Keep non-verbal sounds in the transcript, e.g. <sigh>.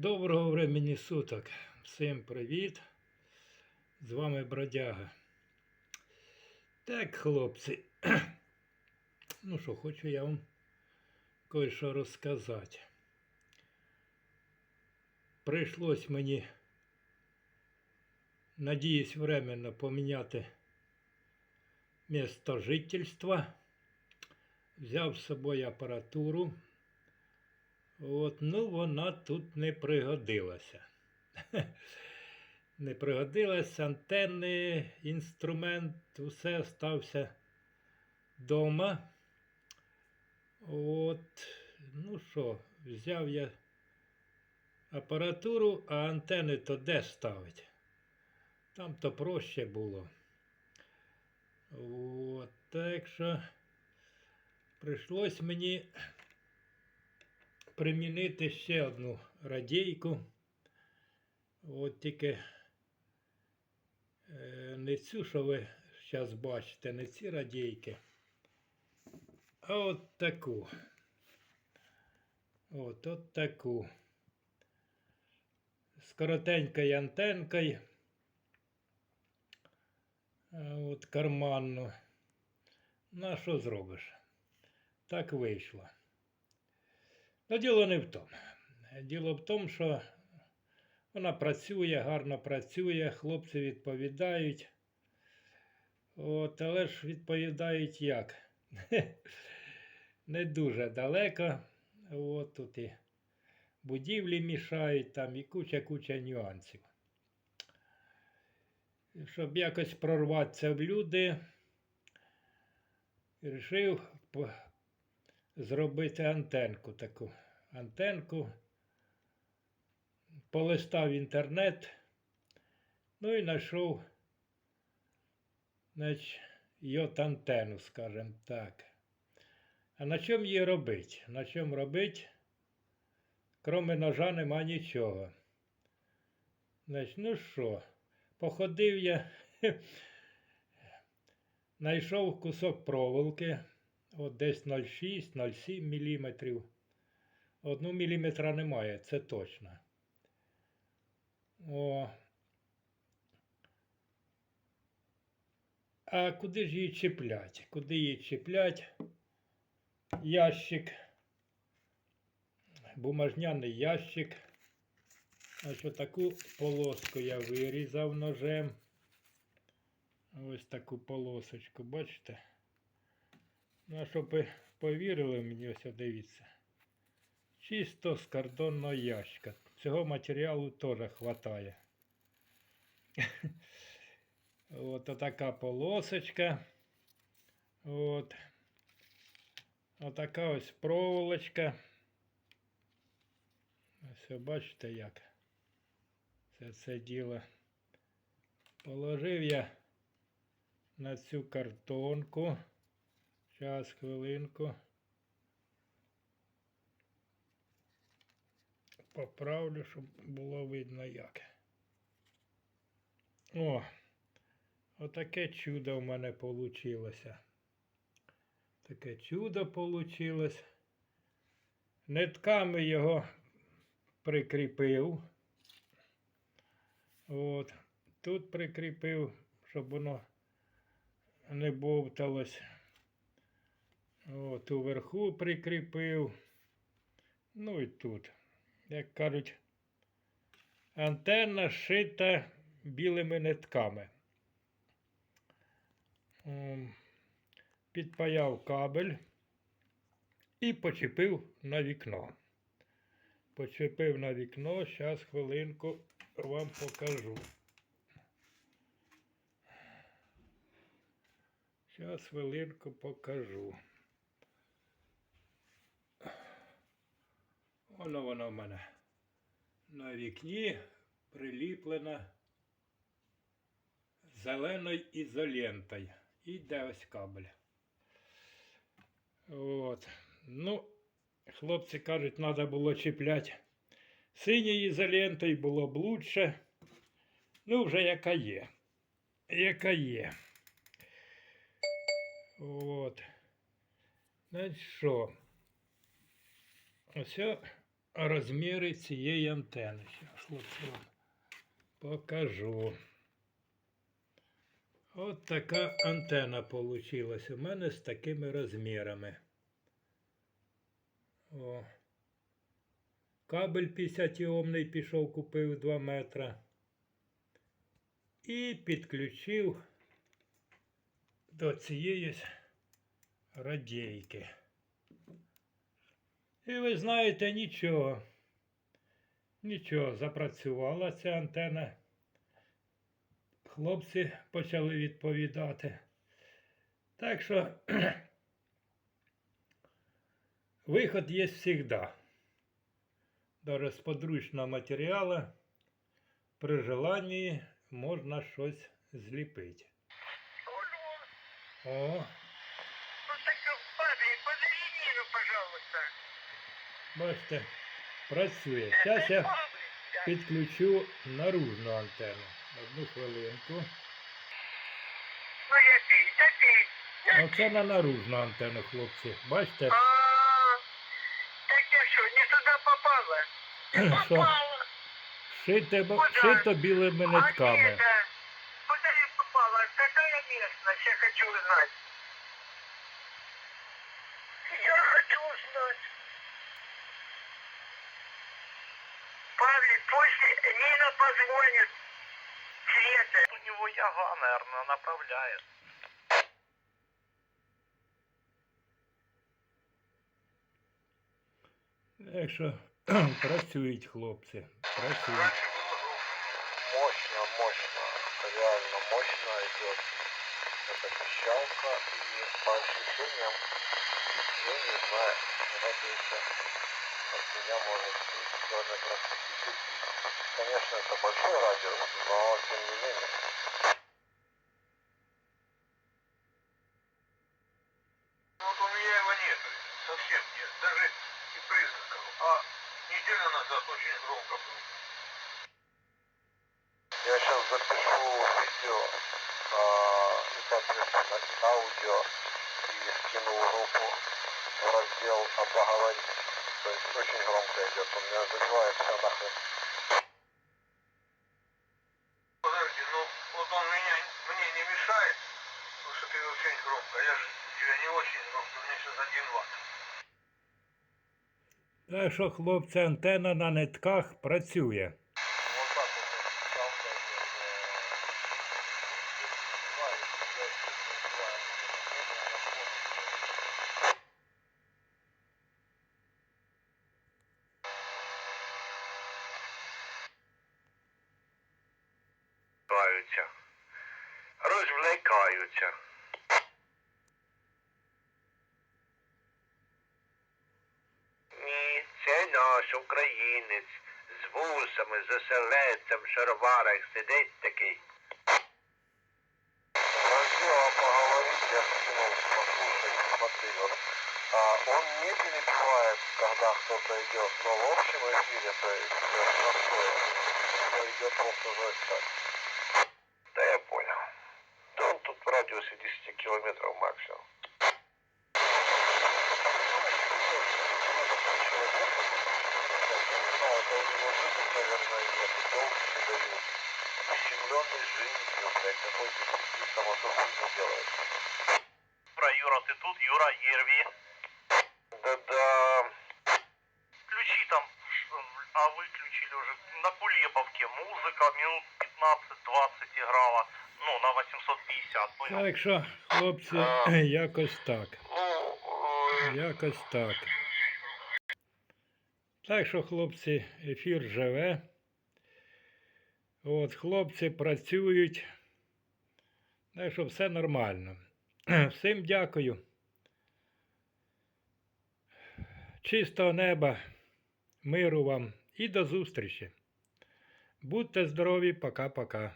Доброго времени суток. Всім привіт. З вами Бродяга. Так, хлопці. <clears throat> Ну що, хочу я вам кое-що розказати. Прийшлось мені, надіюсь, временно поміняти місто жительства. Взяв з собою апаратуру. От, ну, вона тут не пригодилася. <laughs> Не пригодилась, антенни, інструмент, усе стався вдома. От, ну що, взяв я апаратуру, а антени то де ставить? Там то проще було. От, так що прийшлось мені примінити ще одну радійку. От тільки е, не цю, що ви зараз бачите, не ці радійки, а от таку. От, от таку. З коротенькою антенкою. От карманну. Ну, а що зробиш? Так вийшло. Ну, діло не в тому. Діло в тому, що вона працює, гарно працює, хлопці відповідають. От, але ж відповідають як? <laughs> Не дуже далеко. От тут і будівлі мішають, там і куча-куча нюансів. Щоб якось прорватися в люди, вирішив зробити антенку таку. Антенку. Полистав інтернет. Ну і знайшов значить, йот антенну, скажімо так. А на чому її робити? На чому робити? Кроме ножа нема нічого. Значить, ну що, походив я, <laughs> знайшов кусок проволоки, от десь 0,6-0,7 мм. Одну міліметра немає, це точно. О. А куди ж її чіплять? Куди її чіплять? Ящик. Бумажняний ящик. Ось таку полоску я вирізав ножем. Ось таку полосочку, бачите? Ну, щоб ви повірили мені, ось дивіться. Чисто з картонного ящика. Цього матеріалу теж вистачає. <laughs> От така полосочка. От. Отака ось проволочка. Ось бачите як. Це це діло. Положив я на цю картонку. Зараз, хвилинку. Поправлю, щоб було видно як. О, отаке чудо в мене вийшло. Таке чудо вийшло. Нитками його прикріпив. От. Тут прикріпив, щоб воно не бовталось. От, уверху прикріпив. Ну і тут. Як кажуть, антенна шита білими нитками. Підпаяв кабель і почепив на вікно. Почепив на вікно, зараз хвилинку вам покажу. Зараз хвилинку покажу. Воно воно в мене на вікні приліплено зеленою ізолентою. І йде ось кабель. От. Ну, хлопці кажуть, треба було чіпляти синьою ізолентою, було б лучше. Ну, вже яка є. Яка є. От. Значить що? Ось розміри цієї антени. Зараз покажу. От така антена получилась у мене з такими розмірами. О. Кабель 50 омний пішов, купив 2 метра. І підключив до цієї радійки. І ви знаєте, нічого. Нічого, запрацювала ця антена. Хлопці почали відповідати. Так що <clears throat> виход є завжди. Даже з подручного матеріалу при желанні можна щось зліпити. О, ну так, Павел, подожди, ну, пожалуйста. Бачите, працює. Зараз я підключу наружну антенну. Одну хвилинку. Ну. Оце на наружну антенну, хлопці. Бачите, так я что, не туда попала? Попала. шито білими нитками. Наверное, направляет. Так що працюють хлопці. Працюють. Мощно, мощно, реально мощно идет эта пищалка. И по ощущениям, я не знаю, радиуса от меня может километров 50. Конечно, это большой радиус, но тем не менее. И признаков. А неделю назад очень громко был. Я сейчас запишу видео а, и, соответственно, аудио и скину в группу в раздел «Поговорить». То есть очень громко идет, у меня забивает все нахрен. Подожди, ну вот он меня, мне не мешает, потому что ты очень громко. Я же у тебя не очень громко, у меня сейчас один ватт. Так що, хлопці, антенна на нитках працює. Вот українець з вусами, з оселедцем в шароварах сидить такий. А, он не перебивает, когда кто-то идет, но в общем эфире, то есть, простое, то идет просто жесть так. Та я понял. Да он тут в радиусе 10 километров максимум. Ущемленный жизнью, блядь, какой-то сидит, само собой не делает. Юра, Юра, ты тут? Юра, Ерви. Да-да. Включи там, а выключили уже на Кулебовке музыка минут 15-20 играла. Ну, на 850, понял? Так що, хлопці, <laughs> якось так. Ну, ой, Якось так. Так що, хлопці, ефір живе. От, хлопці працюють. Так що все нормально. <clears throat> Всім дякую. Чистого неба, миру вам і до зустрічі. Будьте здорові, пока-пока.